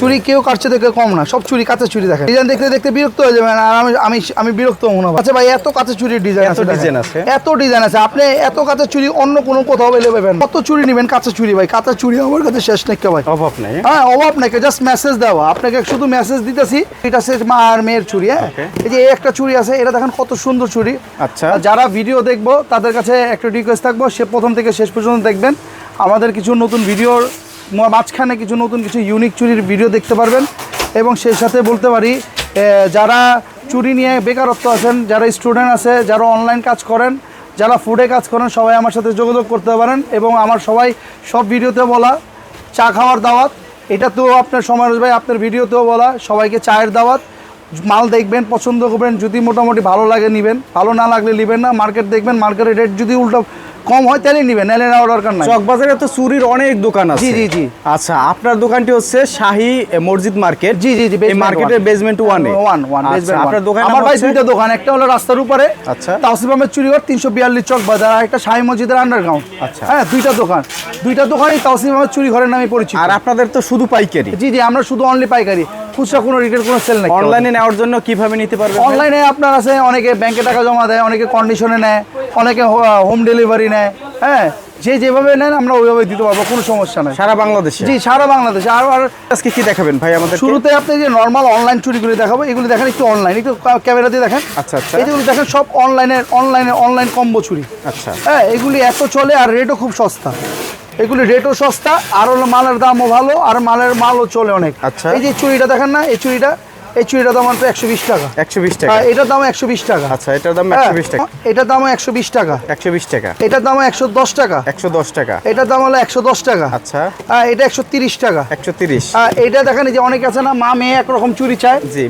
চুরি কেউ কাটছে থেকে কম না সব চুরি কাঁচা চুরি দেখেন। ডিজাইন দেখতে দেখতে বিরক্ত হয়ে যাবেন আর আমি আমি আমি বিরক্ত হব না আচ্ছা ভাই এত কাঁচা চুরির ডিজাইন এত আছে ডিজাইন আছে? এত ডিজাইন আছে। আপনি এত কাঁচা চুরি অন্য কোনো কোথাও পেলে পাবেন কত চুরি নেবেন কাঁচা চুরি ভাই? কাঁচা চুরি আমার কাছে শেষ নেই ভাই। অভাব নেই। হ্যাঁ অভাব নাকি জাস্ট মেসেজ দেওয়া। আপনাকে শুধু মেসেজ দিতেছি এটা হচ্ছে মা আর মেয়ের চুরি হ্যাঁ? এই যে একটা চুরি আছে এটা দেখেন কত সুন্দর চুরি। আচ্ছা। যারা ভিডিও দেখব তাদের কাছে একটা রিকোয়েস্ট থাকব সে প্রথম থেকে শেষ পর্যন্ত দেখবেন। আমাদের কিছু নতুন ভিডিওর মাঝখানে কিছু নতুন কিছু ইউনিক চুরির ভিডিও দেখতে পারবেন। এবং সেই সাথে বলতে পারি যারা চুরি নিয়ে বেকারত্ব আছেন, যারা স্টুডেন্ট আছে, যারা অনলাইন কাজ করেন, যারা ফুডে কাজ করেন, সবাই আমার সাথে যোগাযোগ করতে পারেন এবং আমার সবাই সব ভিডিওতে বলা, চা খাওয়ার দাওয়াত। এটা তো আপনার সমাজ ভাই, আপনার ভিডিওতেও বলা, সবাইকে চায়ের দাওয়াত। মাল দেখবেন, পছন্দ করবেন, যদি মোটামুটি ভালো লাগে নেবেন, ভালো না লাগলে নেবেন না মার্কেট দেখবেন মার্কেটের রেট যদি উল্টো কম হয় তাহলে নেবেন নাহলে নেওয়ার দরকার নাই। চকবাজারে তো চুরির অনেক দোকান আছে। জি, জি, জি। আচ্ছা আপনার দোকানটি হচ্ছে শাহী মসজিদ মার্কেট। জি জি জি এই মার্কেটের বেসমেন্ট ওয়ানে ওয়ান ওয়ান আচ্ছা, আপনার দোকান আমার ভাই দুইটা দোকান একটা হলো রাস্তার উপরে আচ্ছা। তাওসিফ আহমেদ চুরিঘর তিনশো বিয়াল্লিশ চক বাজার আর একটা শাহী মসজিদের আন্ডারগ্রাউন্ড আচ্ছা। হ্যাঁ দুইটা দোকান। দুইটা দোকানই তাওসিফ আহমেদ চুরিঘরের নামে পরিচিত। আর আপনাদের তো শুধু পাইকারি। জি জি আমরা শুধু অনলি পাইকারি। খুচরা কোনো রিটেল কোনো সেল নেই অনলাইনে নেওয়ার জন্য কীভাবে নিতে পারবেন অনলাইনে আপনার আছে অনেকে ব্যাংকে টাকা জমা দেয় অনেকে কন্ডিশনে নেয় অনেকে হোম ডেলিভারি নেয় হ্যাঁ? যে যেভাবে নেন আমরা ওইভাবে দিতে পারব কোনো সমস্যা নেই। সারা বাংলাদেশে? জি সারা বাংলাদেশে। আর আর আজকে কি দেখাবেন ভাই আমাদের শুরুতে আপনি যে নর্মাল অনলাইন চুরিগুলি দেখাবো এগুলি দেখেন একটু অনলাইন একটু ক্যামেরা দিয়ে দেখেন। আচ্ছা, আচ্ছা। এইগুলি দেখেন সব অনলাইনের অনলাইনে অনলাইন কম্বো চুরি। আচ্ছা। হ্যাঁ এগুলি এত চলে আর রেটও খুব সস্তা। এগুলি রেটও সস্তা আর হলো মালের দামও ভালো আর মালের মালও চলে অনেক। আচ্ছা। এই যে চুরিটা দেখেন না এই চুরিটা এই চুরিটার দাম মাত্র একশো বিশ টাকা। একশো বিশ টাকা। হ্যাঁ, এটার দাম একশো বিশ টাকা। আচ্ছা এটার দাম হ্যাঁ, একশো বিশ টাকা। এটার দাম একশো বিশ টাকা। একশো বিশ টাকা। এটার দাম একশো দশ টাকা। একশো দশ টাকা। এটার দাম হলো একশো দশ টাকা। আচ্ছা। হ্যাঁ, এটা একশো তিরিশ টাকা। একশো তিরিশ। হ্যাঁ, এটা দেখেন যে অনেক আছে না মা মেয়ে একরকম চুরি চায়। জি,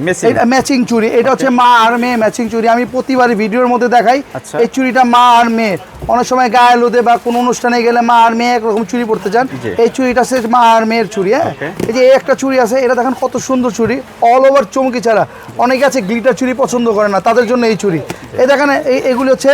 ম্যাচিং চুরি এটা হচ্ছে মা আর মেয়ে ম্যাচিং চুরি আমি প্রতিবারই ভিডিওর মধ্যে দেখাই আচ্ছা। এই চুরিটা মা আর মেয়ের। অনেক সময় গায়ে লোদে বা কোনো অনুষ্ঠানে গেলে মা আর মেয়ে একরকম চুরি পড়তে চান। এই চুরিটা হচ্ছে মা আর মেয়ের চুরি হ্যাঁ? এই যে একটা চুরি আছে এটা দেখেন কত সুন্দর চুরি। অল ওভার চমকি ছাড়া। অনেকে আছে গ্লিটার চুরি পছন্দ করে না তাদের জন্য এই চুরি। এই দেখেন এই এগুলি হচ্ছে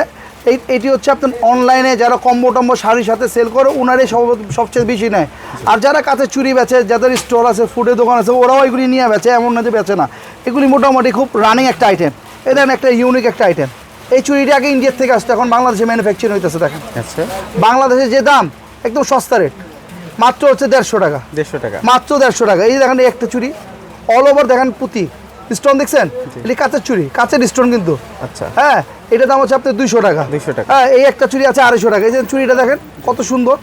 এই এটি হচ্ছে আপনার অনলাইনে যারা কম্বো টম্বো শাড়ির সাথে সেল করে ওনারাই সব সবচেয়ে বেশি নেয়। আর যারা কাছে চুরি বেচে যাদের স্টোর আছে ফুডের দোকান আছে ওরাও এগুলি নিয়ে বেচে এমন না যে বেচে না। এগুলি মোটামুটি খুব রানিং একটা আইটেম এই দেখেন একটা ইউনিক একটা আইটেম এই চুরিটা আগে ইন্ডিয়ার থেকে আসতো এখন বাংলাদেশে ম্যানুফ্যাকচারিং হইতেছে দেখেন। আচ্ছা। বাংলাদেশে যে দাম একদম সস্তা রেট মাত্র হচ্ছে দেড়শো টাকা। দেড়শো টাকা। মাত্র দেড়শো টাকা। এই দেখেন একটা চুরি অল ওভার দেখেন পুঁতি। স্টোন দেখছেন? এটি কাঁচের চুরি কাঁচের স্টোন কিন্তু। আচ্ছা। হ্যাঁ এটার দাম হচ্ছে আপনি দুইশো টাকা। 200 টাকা। হ্যাঁ এই একটা চুরি আছে আড়াইশো টাকা। এই যে চুরিটা দেখেন কত সুন্দর।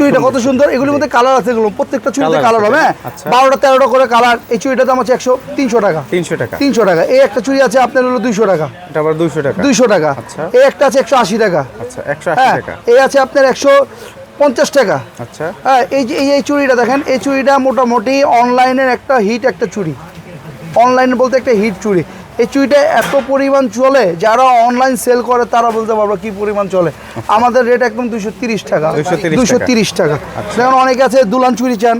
চুরিটা সুন্দর। কত সুন্দর? এগুলির মধ্যে কালার আছে এগুলো। প্রত্যেকটা কালার হবে হ্যাঁ? আচ্ছা। বারোটা তেরোটা করে কালার এই দাম হচ্ছে একশো তিনশো টাকা। তিনশো টাকা। তিনশো টাকা। এই একটা চুরি আছে আপনার হলো দুইশো টাকা। এটা আবার দুইশো টাকা। দুইশো টাকা। আচ্ছা। এই একটা আছে একশো আশি টাকা। আচ্ছা একশো হ্যাঁ এই আছে আপনার একশো পঞ্চাশ টাকা। আচ্ছা। হ্যাঁ এই যে এই এই চুড়িটা দেখেন এই চুড়িটা মোটামুটি অনলাইনের একটা হিট একটা চুড়ি। অনলাইন বলতে একটা হিট চুড়ি। এই চুড়িটা এত পরিমাণ চলে যারা অনলাইন সেল করে তারা বলতে পারবে কি পরিমাণ চলে। আমাদের রেট একদম দুশো তিরিশ টাকা। 230 দুশো তিরিশ টাকা। দেখুন অনেকে আছে দুলান চুরি চান।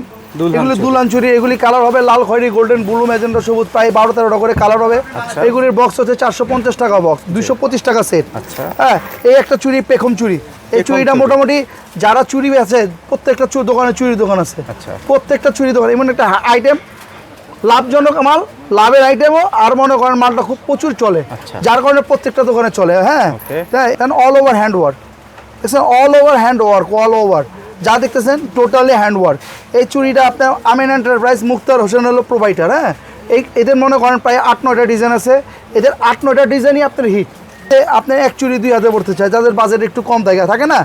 এগুলি দুলান চুড়ি এগুলি কালার হবে লাল খয়েরি গোল্ডেন ব্লু ম্যাজেন্ডা সবুজ প্রায় বারো তেরোটা করে কালার হবে। আচ্ছা। এগুলির বক্স হচ্ছে চারশো পঞ্চাশ টাকা বক্স দুশো পঁচিশ টাকা সেট আচ্ছা। হ্যাঁ এই একটা চুড়ি পেখম চুড়ি এই চুড়িটা মোটামুটি যারা চুরি আছে প্রত্যেকটা চুরি দোকানে চুরির দোকান আছে। আচ্ছা। প্রত্যেকটা চুরি দোকান এমন একটা আইটেম লাভজনক মাল লাভের আইটেমও আর মনে করেন মালটা খুব প্রচুর চলে। আচ্ছা। যার কারণে প্রত্যেকটা দোকানে চলে হ্যাঁ। Okay. All over hand work দেখছেন all over hand work all over যা দেখতেছেন টোটালি হ্যান্ড ওয়ার্ক এই চুরিটা আপনার আমিন এন্টারপ্রাইজ মুক্তার হোসেন হলো প্রোভাইডার হ্যাঁ। এই এদের মনে করেন প্রায় আট নয়টা ডিজাইন আছে। এদের আট নয়টা ডিজাইনই আপনার হিট আপনি এক চুরি দুই হাতে পড়তে চায় যাদের বাজেট একটু কম জায়গা থাকে না?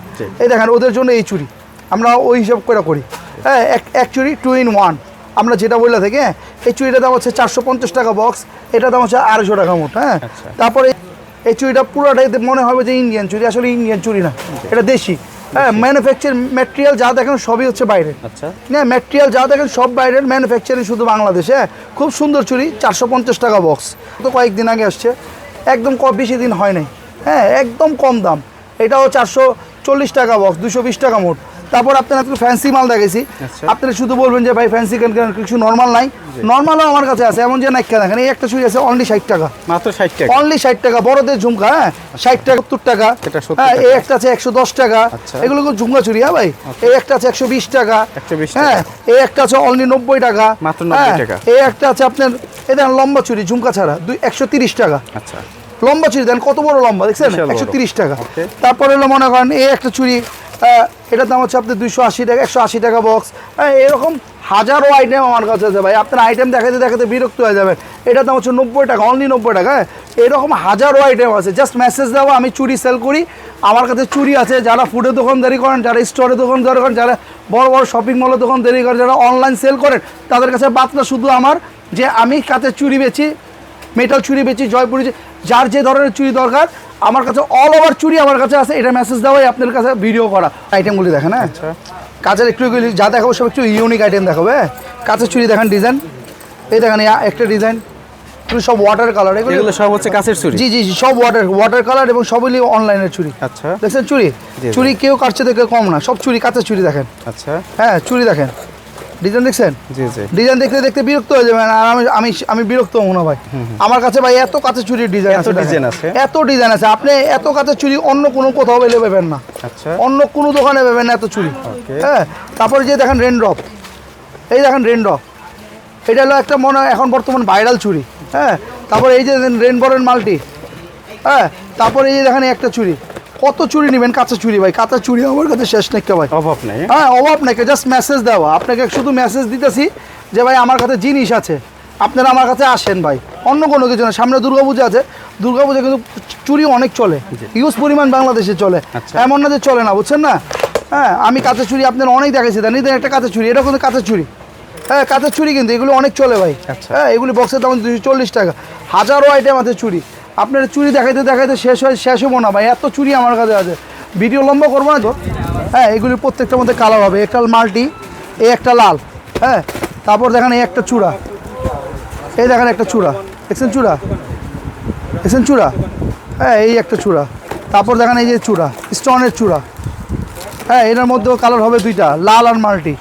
এই দেখেন ওদের জন্য এই চুরি আমরা ওই হিসাব করে করি। হ্যাঁ এক এক চুরি টু ইন ওয়ান আমরা যেটা বললে থাকি হ্যাঁ এই চুরিটার দাম হচ্ছে চারশো পঞ্চাশ টাকা বক্স এটা দাম হচ্ছে আড়াইশো টাকা মোট হ্যাঁ? আচ্ছা। তারপরে এই চুরিটা পুরোটাই মনে হবে যে ইন্ডিয়ান চুরি আসলে ইন্ডিয়ান চুরি না এটা দেশি। হ্যাঁ ম্যানুফ্যাকচার ম্যাটেরিয়াল যা দেখেন সবই হচ্ছে বাইরের। আচ্ছা। না ম্যাটেরিয়াল যা দেখেন সব বাইরের ম্যানুফ্যাকচারিং শুধু বাংলাদেশে হ্যাঁ? খুব সুন্দর চুরি চারশো পঞ্চাশ টাকা বক্স তো কয়েকদিন আগে আসছে একদম ক বেশি দিন হয় নাই। হ্যাঁ একদম কম দাম। এটাও চারশো চল্লিশ টাকা বক্স দুশো বিশ টাকা মোট। তারপর আপনার একটু ফ্যান্সি মাল দেখেছি আচ্ছা। আপনারা শুধু বলবেন যে ভাই ফ্যান্সি কেন কেন কিছু নর্মাল নাই। নর্মালও আমার কাছে আছে এমন যে নাইকা দেখেন এই একটা চুড়ি আছে অনলি ষাট টাকা। মাত্র ষাট টাকা। অনলি ষাট টাকা বড়দের ঝুমকা হ্যাঁ? ষাট টাকা সত্তর টাকা। হ্যাঁ এই একটা আছে একশো দশ টাকা। আচ্ছা। এগুলো ঝুমকা চুরি হ্যাঁ ভাই? এই একটা আছে একশো বিশ টাকা। 120 টাকা। হ্যাঁ এই একটা আছে অনলি নব্বই টাকা। মাত্র 90 হ্যাঁ, টাকা। এই একটা আছে আপনার দেখেন লম্বা চুরি ঝুমকা ছাড়া দুই একশো তিরিশ টাকা। আচ্ছা। লম্বা চুরি দেন কত বড় লম্বা দেখছেন? একশো তিরিশ টাকা. তারপরে হলো মনে করেন এই একটা চুরি এটার দাম হচ্ছে আপনার দুইশো আশি টাকা, একশো আশি টাকা বক্স হ্যাঁ এরকম হাজারো আইটেম আমার কাছে আছে ভাই। আপনার আইটেম দেখাতে দেখাতে বিরক্ত হয়ে যাবেন। এটার দাম হচ্ছে নব্বই টাকা অনলি নব্বই টাকা হ্যাঁ। এরকম হাজারো আইটেম আছে। জাস্ট মেসেজ দেওয়া আমি চুরি সেল করি। আমার কাছে চুরি আছে, যারা ফুডে দোকানদারি করেন, যারা স্টোরে দোকানদারি করেন, যারা বড় বড় শপিং মলে দোকানদারি করেন, যারা অনলাইন সেল করেন, তাদের কাছে বার্তা শুধু আমার, যে আমি কাছে চুরি বেচি মেটাল চুরি বেচি, জয়পুরি যার যে ধরনের চুরি দরকার আমার কাছে অল ওভার চুরি আমার কাছে আছে এটা মেসেজ দেওয়াই আপনার কাছে ভিডিও করা। আইটেমগুলি দেখেন হ্যাঁ? আচ্ছা। কাজের একটু যা দেখাবো সব একটু ইউনিক আইটেম দেখাবো হ্যাঁ? কাঁচের চুরি দেখেন ডিজাইন এই দেখেন একটা ডিজাইন এগুলো সব ওয়াটার কালার এগুলো সব হচ্ছে কাছের চুরি? জি জি জি সব ওয়াটার ওয়াটার কালার এবং সবগুলি অনলাইনের চুরি। আচ্ছা। দেখছেন চুরি। চুরি কেউ কাটছে থেকে কম না সব চুরি কাঁচের চুরি দেখেন। আচ্ছা। হ্যাঁ চুরি দেখেন। ডিজাইন দেখছেন? জি জি। ডিজাইন দেখতে দেখতে বিরক্ত হয়ে যাবেন আর আমি আমি আমি বিরক্ত হব না ভাই। আমার কাছে ভাই এত কাছে চুরির ডিজাইন এত আছে ডিজাইন আছে? এত ডিজাইন আছে। আপনি এত কাছে চুরি অন্য কোনো কোথাও পেলে পাবেন না। আচ্ছা। অন্য কোনো দোকানে পাবেন না এত চুরি। হ্যাঁ? তারপরে যে দেখেন রেনড্রপ এই দেখেন রেনড্রপ এটা হলো একটা মনে হয় এখন বর্তমান ভাইরাল চুরি। হ্যাঁ? তারপরে এই যে রেনবরের মাল্টি। হ্যাঁ? তারপরে এই যে দেখেন একটা চুরি। কত চুরি নেবেন? কাঁচা চুরি ভাই কাঁচা চুরি আমার কাছে শেষ নেই ভাই? অভাব নেই। হ্যাঁ অভাব নাকি জাস্ট মেসেজ দেওয়া। আপনাকে শুধু মেসেজ দিতেছি যে ভাই আমার কাছে জিনিস আছে। আপনারা আমার কাছে আসেন ভাই। অন্য কোনো কিছু না সামনে দুর্গাপূজা আছে। দুর্গাপূজা কিন্তু চুরি অনেক চলে। ইউজ পরিমাণ বাংলাদেশে চলে। আচ্ছা। এমন না যে চলে না বুঝছেন না? হ্যাঁ আমি কাঁচা চুরি আপনার অনেক দেখেছি দেন এই একটা কাঁচা চুরি এটা কিন্তু কাঁচা চুরি। হ্যাঁ কাঁচা চুরি কিন্তু এগুলো অনেক চলে ভাই। আচ্ছা। হ্যাঁ এগুলি বক্সের দাম দুশো চল্লিশ টাকা। হাজারো আইটেম আছে চুরি। আপনার চুরি দেখাইতে দেখাইতে শেষ হয়, শেষ হব না ভাই, এত চুরি আমার কাছে আছে। ভিডিও লম্বা করব না তো? হ্যাঁ এগুলি প্রত্যেকটার মধ্যে কালার হবে, একটা মাল্টি এই একটা লাল হ্যাঁ তারপর দেখেন এই একটা চূড়া। এই দেখেন একটা চূড়া, দেখছেন চূড়া? দেখছেন চূড়া? হ্যাঁ এই একটা চূড়া। তারপর দেখেন এই যে চূড়া, স্টোনের চূড়া। হ্যাঁ এটার মধ্যেও কালার হবে দুইটা, লাল আর মাল্টি।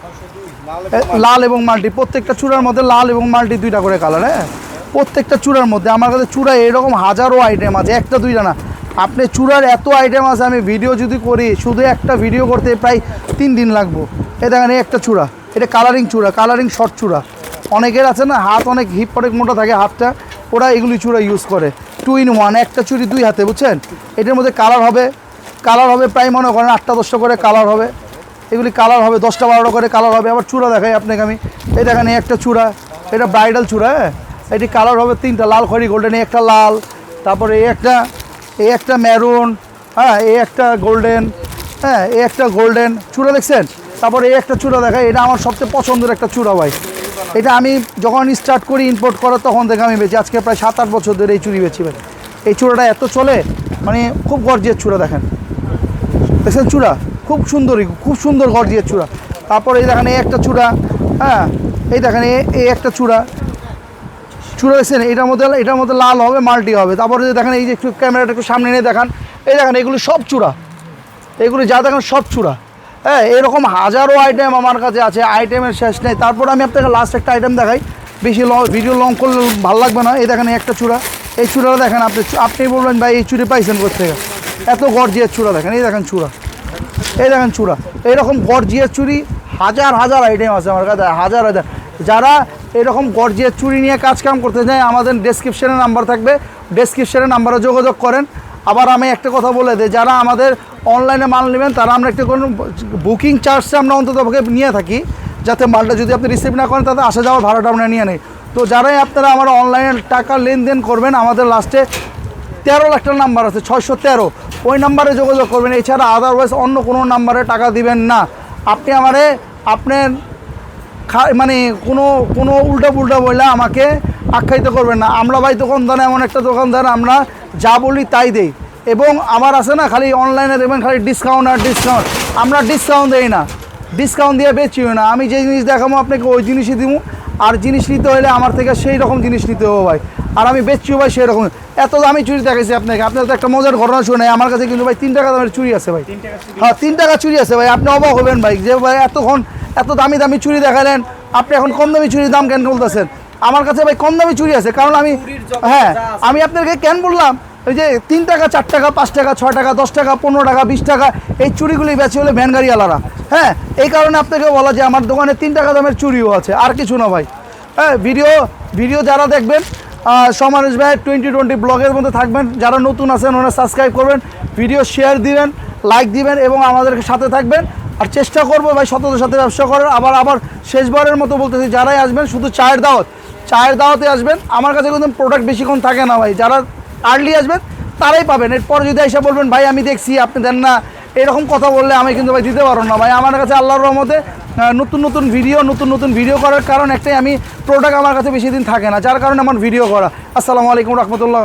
লাল এবং মাল্টি, প্রত্যেকটা চূড়ার মধ্যে লাল এবং মাল্টি দুইটা করে কালার হ্যাঁ। প্রত্যেকটা চূড়ার মধ্যে, আমার কাছে চূড়া এরকম হাজারো আইটেম আছে, একটা দুইটা না। আপনি চূড়ার এত আইটেম আছে, আমি ভিডিও যদি করি, শুধু একটা ভিডিও করতে প্রায় তিন দিন লাগবো। এ দেখেন একটা চূড়া। এটা কালারিং চূড়া কালারিং শর্ট চূড়া। অনেকের আছে না, হাত অনেক হিপ অনেক মোটা থাকে হাতটা, ওরা এগুলি চূড়া ইউজ করে। টু ইন ওয়ান একটা চুড়ি দুই হাতে, বুঝছেন? এটার মধ্যে কালার হবে কালার হবে প্রায় মনে করেন আটটা দশটা করে কালার হবে। এগুলি কালার হবে, দশটা বারোটা করে কালার হবে। আবার চূড়া দেখাই আপনাকে আমি। এই দেখেন একটা চূড়া। এটা ব্রাইডাল চূড়া হ্যাঁ? এটি কালার হবে তিনটা লাল, খড়ি গোল্ডেন একটা লাল, তারপরে এই একটা এই একটা ম্যারুন হ্যাঁ এই একটা গোল্ডেন হ্যাঁ এই একটা গোল্ডেন চূড়া দেখছেন? তারপরে এই একটা চূড়া দেখাই, এটা আমার সবচেয়ে পছন্দের একটা চূড়া ভাই। এটা আমি যখন স্টার্ট করি ইম্পোর্ট করা তখন থেকে আমি বেছি আজকে প্রায় সাত, আট বছর ধরে এই চুড়ি বেছি ভাই। এই চূড়াটা এত চলে মানে খুব গর্জিয়ার চূড়া দেখেন। দেখছেন চূড়া? খুব সুন্দরই খুব সুন্দর গর্জিয়ার চূড়া। তারপরে এই দেখেন এই একটা চূড়া হ্যাঁ এই দেখেন এই একটা চূড়া। চূড়া দেখছেন এটার মধ্যে এটার মধ্যে লাল হবে, মাল্টি হবে। তারপরে যে দেখেন এই যে একটু ক্যামেরাটা একটু সামনে নিয়ে দেখান, এই দেখেন এগুলো সব চূড়া। এগুলি যা দেখেন সব চূড়া। হ্যাঁ এরকম হাজারো আইটেম আমার কাছে আছে আইটেমের শেষ নেই। তারপর আমি আপনাকে লাস্ট একটা আইটেম দেখাই। বেশি লং ভিডিও লং করলে ভালো লাগবে না। এই দেখেন একটা চূড়া। এই চূড়াটা দেখেন আপনি আপনি বলবেন, ভাই, এই চুড়ি পাইছেন কোথেকে এত গর্জিয়ার চূড়া দেখেন। এই দেখেন চূড়া। এই দেখেন চূড়া। এইরকম গর্জিয়ার চুরি হাজার হাজার আইটেম আছে আমার কাছে। হাজার হাজার। যারা এরকম গর্জিয়ার চুরি নিয়ে কাজ কাম করতে চায় আমাদের ডেসক্রিপশনে নাম্বার থাকবে। ডেসক্রিপশনে নাম্বারে যোগাযোগ করেন। আবার আমি একটা কথা বলে দিই, যারা আমাদের অনলাইনে মাল নেবেন, তারা আমরা একটা কোনো বুকিং চার্জটা আমরা অন্তত নিয়ে থাকি, যাতে মালটা যদি আপনি রিসিভ না করেন, তাতে আসা যাওয়ার ভাড়াটা আমরা নিয়ে নেই। তো যারাই আপনারা আমার অনলাইনে টাকা লেনদেন করবেন, আমাদের লাস্টে তেরো লাখ টাকা নাম্বার আছে, ছয়শো তেরো। ওই নাম্বারে যোগাযোগ করবেন। এছাড়া আদারওয়াইজ অন্য কোনো নাম্বারে টাকা দিবেন না। আপনি আমারে, আপনার মানে কোনো কোনো উল্টা পুল্টা বললে আমাকে আখ্যায়িত করবেন না। আমরা ভাই দোকানদার এমন একটা দোকানদার আমরা যা বলি তাই দেই। এবং আমার আছে না খালি অনলাইনে দেবেন খালি ডিসকাউন্ট আর ডিসকাউন্ট আমরা ডিসকাউন্ট দেই না। ডিসকাউন্ট দিয়ে বেচিও না। আমি যে জিনিস দেখাবো আপনাকে ওই জিনিসই দিব। আর জিনিস নিতে হলে আমার থেকে সেই রকম জিনিস নিতে হবে ভাই। আর আমি বেচছিও ভাই সেই রকম। এত দামি চুরি দেখাইছি আপনাকে। আপনার তো একটা মজার ঘটনা শুনে আমার কাছে কিন্তু ভাই তিন টাকা দামের চুরি আছে ভাই। হ্যাঁ তিন টাকা চুরি আছে ভাই। আপনি অবাক হবেন ভাই। যে ভাই এতক্ষণ এত দামি দামি চুরি দেখালেন। আপনি এখন কম দামি চুরির দাম কেন বলতেছেন? আমার কাছে ভাই কম দামি চুরি আছে কারণ আমি হ্যাঁ আমি আপনাকে কেন বললাম? ওই যে তিন টাকা চার টাকা পাঁচ টাকা ছয় টাকা দশ টাকা পনেরো টাকা বিশ টাকা এই চুরিগুলি বেচে হলে ভ্যান গাড়িওয়ালারা। হ্যাঁ এই কারণে আপনাকে বলা যে আমার দোকানে তিন টাকা দামের চুরিও আছে আর কিছু না ভাই। হ্যাঁ ভিডিও ভিডিও যারা দেখবেন সমানুষ ভাই টোয়েন্টি টোয়েন্টি ব্লগের মধ্যে থাকবেন যারা নতুন আছেন ওনারা সাবস্ক্রাইব করবেন ভিডিও শেয়ার দিবেন লাইক দিবেন এবং আমাদেরকে সাথে থাকবেন। আর চেষ্টা করব ভাই সততার সাথে ব্যবসা করার। আবার আবার শেষবারের মতো বলতেছি, যারাই আসবেন, শুধু চায়ের দাওয়াত। চায়ের দাওয়াতে আসবেন, আমার কাছে কিন্তু প্রোডাক্ট বেশিক্ষণ থাকে না ভাই। যারা আর্লি আসবেন, তারাই পাবেন। এরপর যদি এসে বলবেন, ভাই, আমি দেখছি, আপনি দেন না। এরকম কথা বললে আমি কিন্তু ভাই দিতে পারব না। ভাই, আমার কাছে আল্লাহর রহমতে নতুন নতুন ভিডিও নতুন নতুন ভিডিও করার কারণ একটাই, আমি প্রোডাক্ট আমার কাছে বেশি দিন থাকে না। যার কারণে আমার ভিডিও করা। আসসালামু আলাইকুম রহমতুল্লাহ।